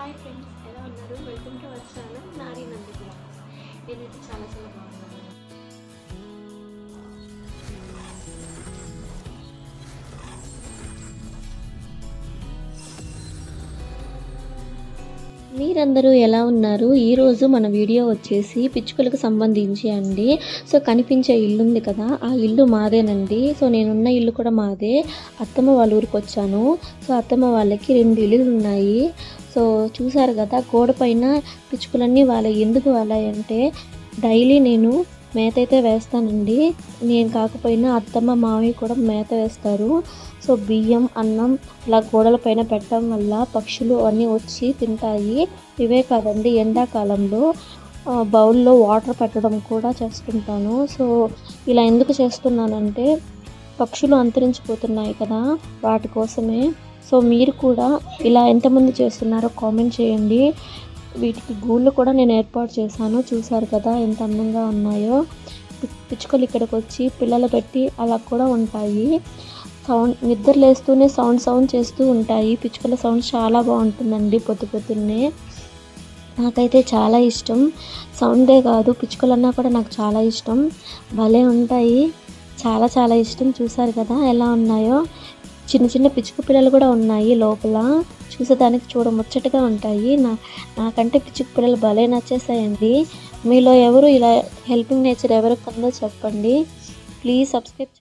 Hi friends ఎలా ఉన్నారు? Welcome to our channel Nari Nandi blogs. నేనైతే చాలా చాలా బాగున్నాను. మీరందరూ ఎలా ఉన్నారు? ఈరోజు మన వీడియో వచ్చేసి పిచ్చుకలకు సంబంధించి అండి. సో కనిపించే ఇల్లు ఉంది కదా ఆ ఇల్లు మాదేనండి. సో నేనున్న ఇల్లు కూడా మాదే. అత్తమ్మ వాళ్ళ ఊరికి వచ్చాను సో అత్తమ్మ వాళ్ళకి రెండు ఇల్లులు ఉన్నాయి సో చూసారు కదా గోడ పైన పిచ్చుకలన్నీ వాళ్ళ ఎందుకు వాళ్ళంటే డైలీ నేను మేత అయితే వేస్తానండి. నేను కాకపోయినా అత్తమ్మ మామయ్య కూడా మేత వేస్తారు. సో బియ్యం అన్నం ఇలా గోడల పైన పెట్టడం వల్ల పక్షులు అన్నీ వచ్చి తింటాయి. ఇవే కాదండి ఎండాకాలంలో బౌల్లో వాటర్ పెట్టడం కూడా చేస్తుంటాను. సో ఇలా ఎందుకు చేస్తున్నానంటే పక్షులు అంతరించిపోతున్నాయి కదా వాటి కోసమే. సో మీరు కూడా ఇలా ఎంతమంది చేస్తున్నారో కామెంట్ చేయండి. వీటికి గూళ్ళు కూడా నేను ఏర్పాటు చేశాను. చూశారు కదా ఎంత అందంగా ఉన్నాయో. పిచ్చుకలు ఇక్కడికి వచ్చి పిల్లలు పెట్టి అలా కూడా ఉంటాయి. సౌండ్ నిద్ర లేస్తూనే సౌండ్ సౌండ్ చేస్తూ ఉంటాయి. పిచ్చుకల సౌండ్ చాలా బాగుంటుందండి పొద్దు పొద్దున్నే. నాకైతే చాలా ఇష్టం. సౌండే కాదు పిచ్చుకలన్నా కూడా నాకు చాలా ఇష్టం. భలే ఉంటాయి. చాలా చాలా ఇష్టం. చూసారు కదా ఎలా ఉన్నాయో. చిన్న చిన్న పిచ్చుక పిల్లలు కూడా ఉన్నాయి లోపల. చూసేదానికి చూడ ముచ్చటగా ఉంటాయి. నా నాకంటే పిచ్చుక పిల్లలు భలే నచ్చేసాయండి మీలో ఎవరు ఇలా హెల్పింగ్ నేచర్ ఎవరికి ఉందో చెప్పండి. Please subscribe